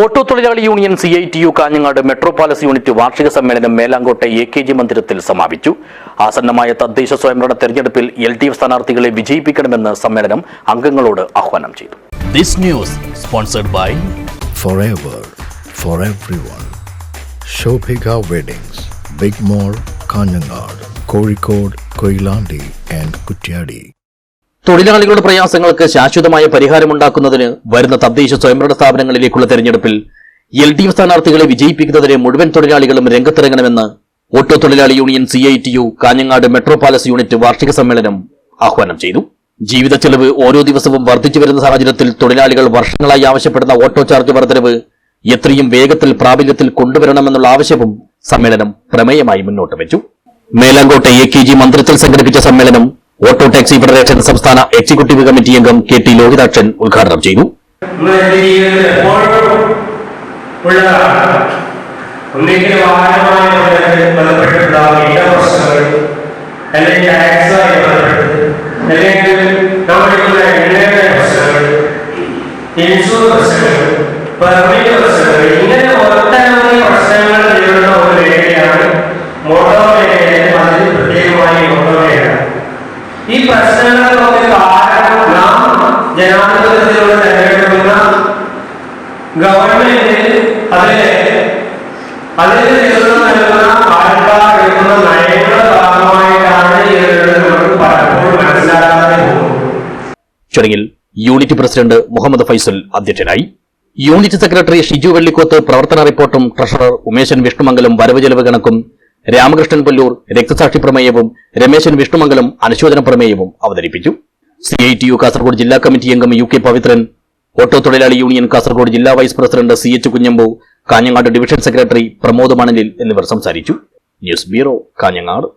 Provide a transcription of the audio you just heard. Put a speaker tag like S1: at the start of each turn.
S1: auto തൊഴിലാളി union C I T U Kanhangad metro palace unit വാർഷിക സമ്മേളനം മേലാങ്കോട്ടെ എ കെ ജി മന്ദിരത്തിൽ സമാപിച്ചു ആസന്നമായ തദ്ദേശ സ്വയംഭരണ തെരഞ്ഞെടുപ്പിൽ എൽ ഡി എഫ് സ്ഥാനാർത്ഥികളെ വിജയിപ്പിക്കണമെന്ന് സമ്മേളനം അംഗങ്ങളോട് ആഹ്വാനം ചെയ്തു
S2: this news sponsored by weddings big mall Kanhangad Kozhikode Koyilandy and Kuttiady
S1: തൊഴിലാളികളുടെ പ്രയാസങ്ങൾക്ക് ശാശ്വതമായ പരിഹാരമുണ്ടാക്കുന്നതിന് വരുന്ന തദ്ദേശ സ്വയംഭരണ സ്ഥാപനങ്ങളിലേക്കുള്ള തെരഞ്ഞെടുപ്പിൽ എൽ ഡി എഫ് സ്ഥാനാർത്ഥികളെ വിജയിപ്പിക്കുന്നതിന് മുഴുവൻ തൊഴിലാളികളും രംഗത്തിറങ്ങണമെന്ന് ഓട്ടോ തൊഴിലാളി union C I T U Kanhangad metro palace unit വാർഷിക സമ്മേളനം ആഹ്വാനം ചെയ്തു ജീവിത ചെലവ് ഓരോ ദിവസവും വർദ്ധിച്ചു വരുന്ന സാഹചര്യത്തിൽ തൊഴിലാളികൾ വർഷങ്ങളായി ആവശ്യപ്പെടുന്ന ഓട്ടോ ചാർജ് വർദ്ധനവ് എത്രയും വേഗത്തിൽ പ്രാബല്യത്തിൽ കൊണ്ടുവരണമെന്നുള്ള ആവശ്യവും സമ്മേളനം പ്രമേയമായി മുന്നോട്ട് വെച്ചു മേലാങ്കോട്ടെ എ കെ ജി മന്ത്രിത്തിൽ സംഘടിപ്പിച്ച സമ്മേളനം ഓട്ടോ ടാക്സി ഫെഡറേഷൻ സംസ്ഥാന എക്സിക്യൂട്ടീവ് കമ്മിറ്റി അംഗം കെ ടി ലോഹിതാക്ഷൻ ഉദ്ഘാടനം ചെയ്തു ഇൻഷുറൻസ് പ്രശ്നങ്ങൾ ഇങ്ങനെ ഈ പ്രശ്നങ്ങളിലൊക്കെ കാരണം നാം ജനാധിപത്യത്തിലൂടെ തെരഞ്ഞെടുക്കുന്ന ഗവൺമെന്റ് അതിലെ അതിന് നൽകുന്ന ആൾക്കാർ എടുക്കുന്ന നയങ്ങളുടെ ഭാഗമായിട്ടാണ് ഈ പലപ്പോഴും മനസ്സിലാക്കാതെ പോകുന്നത് ചടങ്ങിൽ യൂണിറ്റ് പ്രസിഡന്റ് മുഹമ്മദ് ഫൈസൽ അധ്യക്ഷനായി യൂണിറ്റ് സെക്രട്ടറി ഷിജു വെള്ളിക്കോത്ത് പ്രവർത്തന റിപ്പോർട്ടും ട്രഷറർ ഉമേശൻ വിഷ്ണുമംഗലം വരവ് ചെലവ് കണക്കും രാമകൃഷ്ണൻ പുല്ലൂർ രക്തസാക്ഷി പ്രമേയവും രമേശൻ വിഷ്ണുമംഗലം അനുശോചന പ്രമേയവും അവതരിപ്പിച്ചു C I T U Kasaragod ജില്ലാ കമ്മിറ്റി അംഗം യു കെ പവിത്രൻ ഓട്ടോ തൊഴിലാളി യൂണിയൻ കാസർഗോഡ് ജില്ലാ vice president C H Kunhambu Kanhangad division secretary Pramod Manalil എന്നിവർ സംസാരിച്ചു ന്യൂസ് ബ്യൂറോ കാഞ്ഞങ്ങാട്